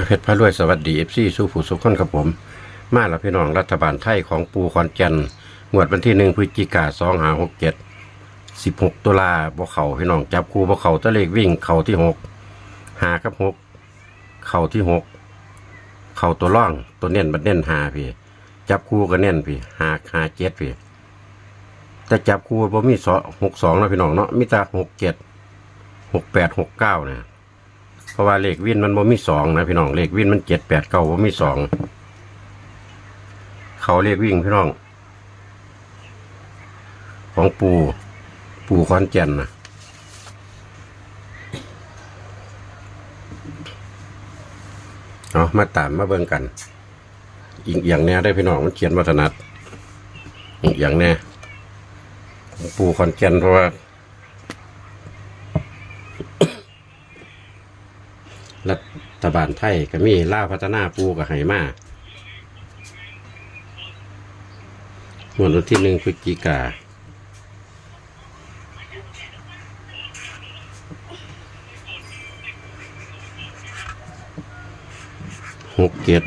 อาเพชรพระรวยสวัสดีเอฟซีสู้ผู้สุขคนครับผม มาแล้วพี่น้องรัฐบาลไทยของปูคอนแก่นงวดวันที่หนึ่งพฤศจิกาสองหาหกเจ็ดสิบหกตุลาบ่เข่าพี่น้องจับคู่บ่เข่าตะเลขวิ่งเข่าที่หกหากับหกเข่าที่หกเข่าตัวร่องตัวเน้นบัดเน้นหาพี่ จับคู่ก็เน้นพี่หาหาเจ็ดพี่แต่จับคู่บ่มีสองหกสองนะพี่น้องเนาะมีต่หกเจ็ดหกแปดหกเก้าเนะ เพราะว่าเลขวินมันบ่มีสองนะพี่น้องเลขวินมันเจ็ดแปดเก้าบ่มีสองเขาเลขวิ่งพี่น้อง ของปู่ปู่คอนแก่นนะเอามาตามมาเบิ่งกันอีกอย่างแน่ได้พี่น้องมันเขียนวัฒนัดอีกอย่างแน่ของปูคอนแก่นเพราะว่า รัฐบาลไทยก็มีล่าพัฒนาปูกับไหมาหมวดวันที่หนึ่งพฤศจิกาหกเจ็ด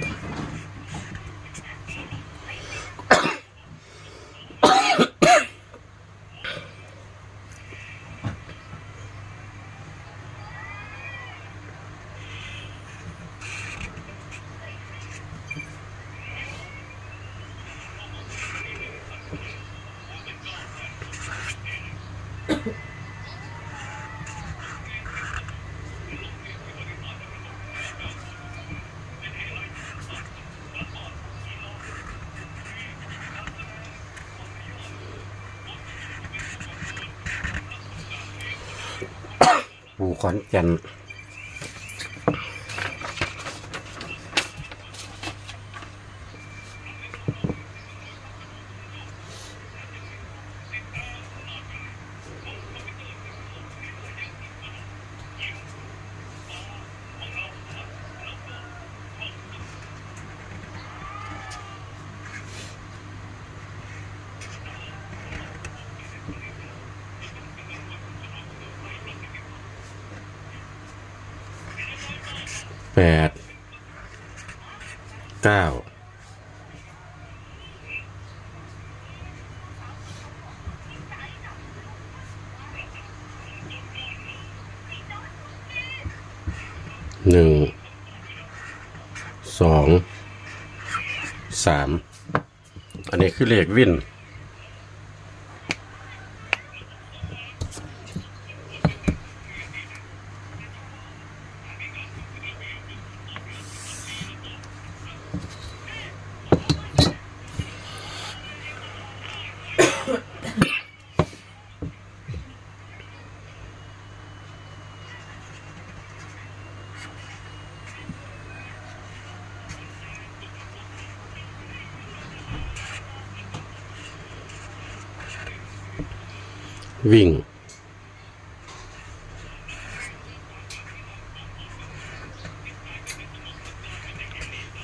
ปู่ขอนแก่น แปดเก้าหนึ่งสองสามอันนี้คือเลขวิน วิ่ง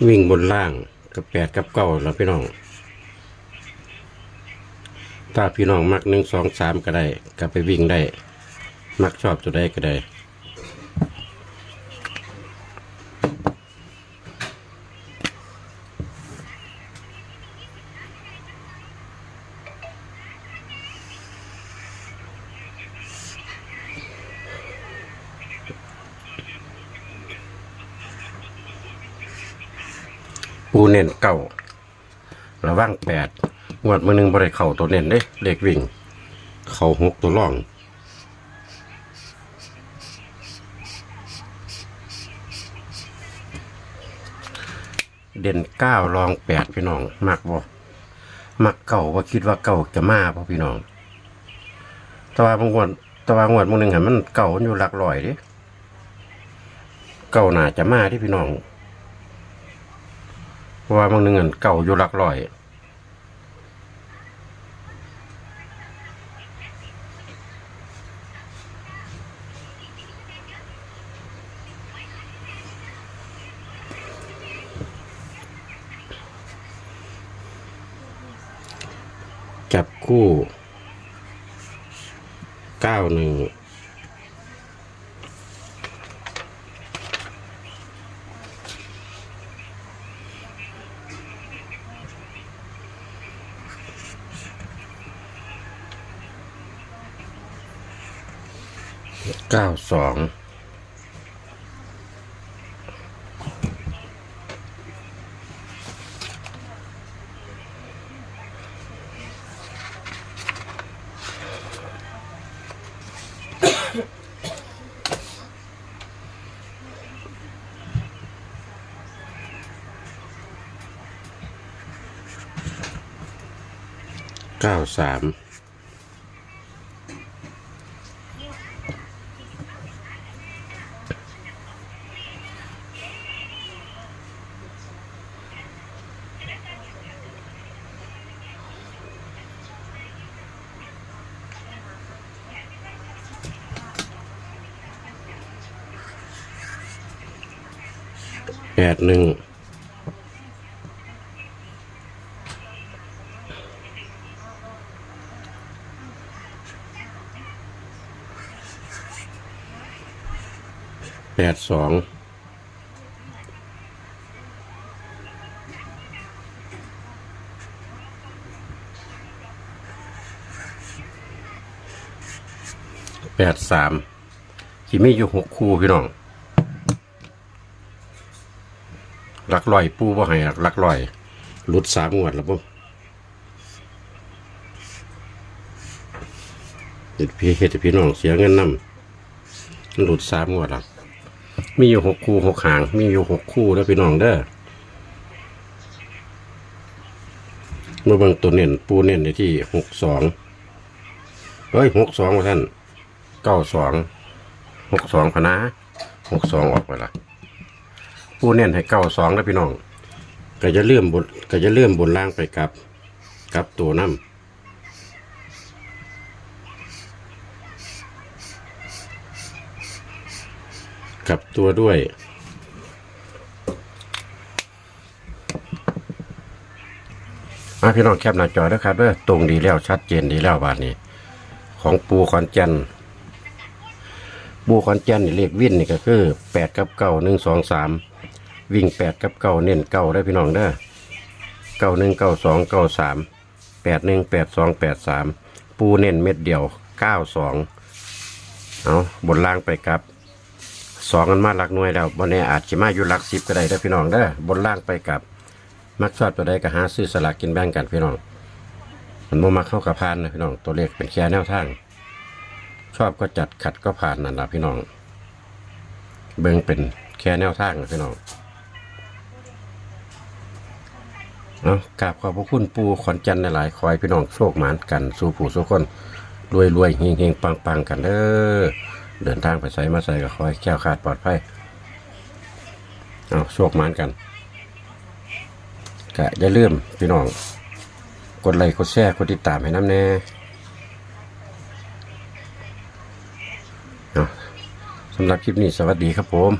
วิ่งบนล่างกับแปดกับเก้าแล้วพี่น้อง ถ้าพี่น้องมักหนึ่งสองสามก็ได้ ก็ไปวิ่งได้ มักชอบตัวใดก็ได้ ปูเน้นเก่าระว่างแปดงวดมือหนึ่งบริเข่าตัวเน้นเด้เลขวิ่ง เข่าหกตัวร่อง เด่นเก้ารองแปดพี่น้อง มักบ่มักเก่าว่าคิดว่าเก่าจะมาพ่พี่น้องต่ว่าบางวันต่ว่างวดมือหนึ่งเห็นมันเก่าอยู่หลักลอยเดิเก่าหนาจะมาที่พี่น้อง ราะว่าบางหนึ่งอันเก่าอยู่หลักร้อยจับคู่เก้าหนึ่ง เก้าสองเก้าสาม ปดหนึ่งแปดสองแปดสามที่มีอยู่หกคู่พี่น้อง หลักลอยปูบ่ให้หลักลอยหลุดสามงวดแล้วปุ๊เฮ็ดพี่เฮ็ดพี่น้องเสียเงินนำมันหลุดสามงวดแล้วมีอยู่หกคู่หกหาง มีอยู่หกคู่แล้วพี่น้องเด้อเมื่อบิ่งตัวเน้นปูเน้นในที่หกสองเฮ้ยหกสองว่าท่านเก้าสองหกสองพนะหกสองออกไปละ ผู้เน้นให้เก้าสองแล้วพี่น้องก็จะเลื่อมบนก็จะเลื่อมบนล่างไปกับกับตัวน้ำกับตัวด้วยอะพี่น้องแคปหน้าจอด้วยครับเด้อตรงดีแล้วชัดเจนดีแล้วบาทนี้ ของปูคอนจันปูคอนจันนี่เลขวิ่นนี่ก็คือแปดกับเก้าหนึ่งสองสาม วิ่งแปดกับเก้าเน้นเก้าได้พี่น้องเด้อเก้าหนึ่งเก้าสองเก้าสามแปดหนึ่งแปดสองแปดสามปูเน้นเม็ดเดียวเก้าสองเอาบนล่างไปกับสองกันมาหลักหน่วยแล้วบนนี้อาจจะมาอยู่หลักสิบก็ได้ได้พี่น้องเด้อบนล่างไปกับมักชอบตัวใดก็หาซื้อสลากกินแบ่งกันพี่น้อง มันบ่มาเข้ากับพานนะพี่น้องตัวเลขเป็นแค่แนวทาง ชอบก็จัดขัดก็ผ่านนั่นแหละพี่น้อง เบิ่งเป็นแค่แนวทางนะพี่น้อง เอากราบขอบพระคุณปูขอนจันทร์หลายคอยพี่น้องโชคหมานกัน สู่ผู้สู่คนรวยรวยเฮงเฮงปังปังกันเด้อเดินทางไปใส่มาใส่ก็คอยแก้วขาดปลอดภัยเอาโชคหมานกันก็อย่าลืมพี่น้อง กดไลค์กดแชร์กดติดตามให้น้ำแน่เอาสำหรับคลิปนี้สวัสดีครับผม